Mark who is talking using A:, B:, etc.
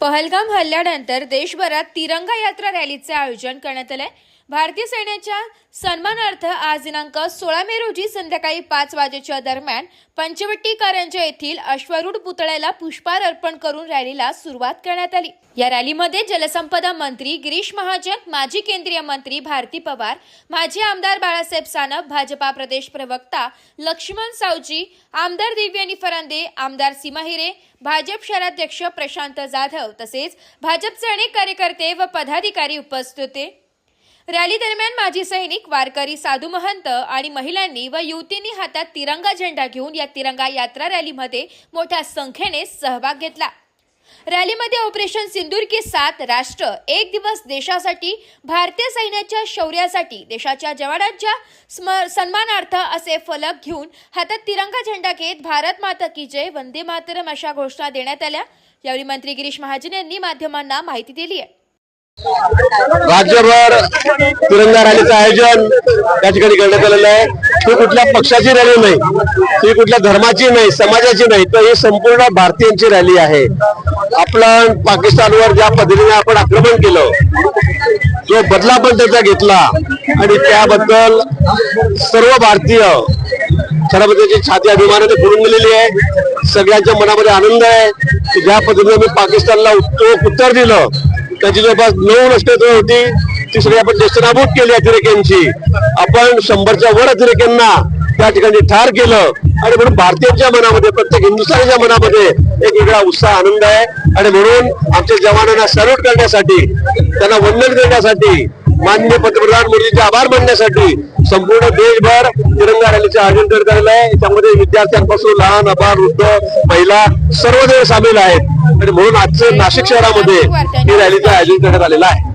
A: पहलगाम हल्ल्यानंतर देशभरात तिरंगा यात्रा रॅलीचे आयोजन करण्यात आलंय. भारतीय सैन्याच्या सन्मानार्थ आज दिनांक सोळा मे रोजी संध्याकाळी पाच वाजेच्या दरम्यान पंचवटी कारंजा येथील अश्वरूढ पुतळ्याला पुष्पहार अर्पण करून रॅलीला सुरुवात करण्यात आली. या रॅलीमध्ये जलसंपदा मंत्री गिरीश महाजन माजी केंद्रीय मंत्री भारती पवार माजी आमदार बाळासाहेब सानप भाजपा प्रदेश प्रवक्ता लक्ष्मण सावजी आमदार दिव्यानी फरांदे आमदार सीमा हिरे भाजप शहराध्यक्ष प्रशांत जाधव तसेच भाजपचे अनेक कार्यकर्ते व पदाधिकारी उपस्थित होते. रॅली दरम्यान माजी सैनिक वारकरी साधू महंत आणि महिलांनी व युवतींनी हातात तिरंगा झेंडा घेऊन या तिरंगा यात्रा रॅलीमध्ये मोठ्या संख्येने सहभाग घेतला. रॅलीमध्ये ऑपरेशन सिंदूर के सात राष्ट्र एक दिवस देशासाठी भारतीय सैन्याच्या शौर्यासाठी देशाच्या जवानांच्या स्म सन्मानार्थ असे फलक घेऊन हातात तिरंगा झेंडा घेत भारत माता की जय वंदे मातरम अशा घोषणा देण्यात आल्या. यावेळी मंत्री गिरीश महाजन यांनी माध्यमांना माहिती दिली आहे.
B: राज्यभर तिरंगा रॅलीचं आयोजन त्या ठिकाणी करण्यात आलेलं आहे. ती कुठल्या पक्षाची रॅली नाही ती कुठल्या धर्माची नाही समाजाची नाही तर ही संपूर्ण भारतीयांची रॅली आहे. आपण पाकिस्तानवर ज्या पद्धतीने आपण आक्रमण केलं जो बदला पण त्याचा घेतला आणि त्याबद्दल सर्व भारतीय छत्रपतीची म्हणजे छाती अभिमानाने भरून गेलेली आहे सगळ्यांच्या मनामध्ये आनंद आहे की ज्या पद्धतीने मी पाकिस्तानला उत्तर दिलं त्याची जवळपास नऊ लष्कर होती. ती सगळी आपण नाबूद केली अतिरेक्यांची आपण शंभरच्या वर अतिरेक्यांना त्या ठिकाणी ठार केलं. आणि म्हणून भारतीयांच्या मनामध्ये प्रत्येक हिंदुस्थानच्या मनामध्ये एक वेगळा उत्साह आनंद आहे. आणि म्हणून आमच्या जवानांना सॅल्यूट करण्यासाठी त्यांना वंदन करण्यासाठी माननीय पंतप्रधान मोदींचे आभार मानण्यासाठी संपूर्ण देशभर तिरंगा रॅलीचे आयोजन करण्यात आलेलं आहे. त्यामध्ये विद्यार्थ्यांपासून लहान अभार वृद्ध महिला सर्वजण सामील आहेत. आणि म्हणून आजचं नाशिक शहरामध्ये ही रॅलीचं आयोजन करण्यात आलेलं आहे.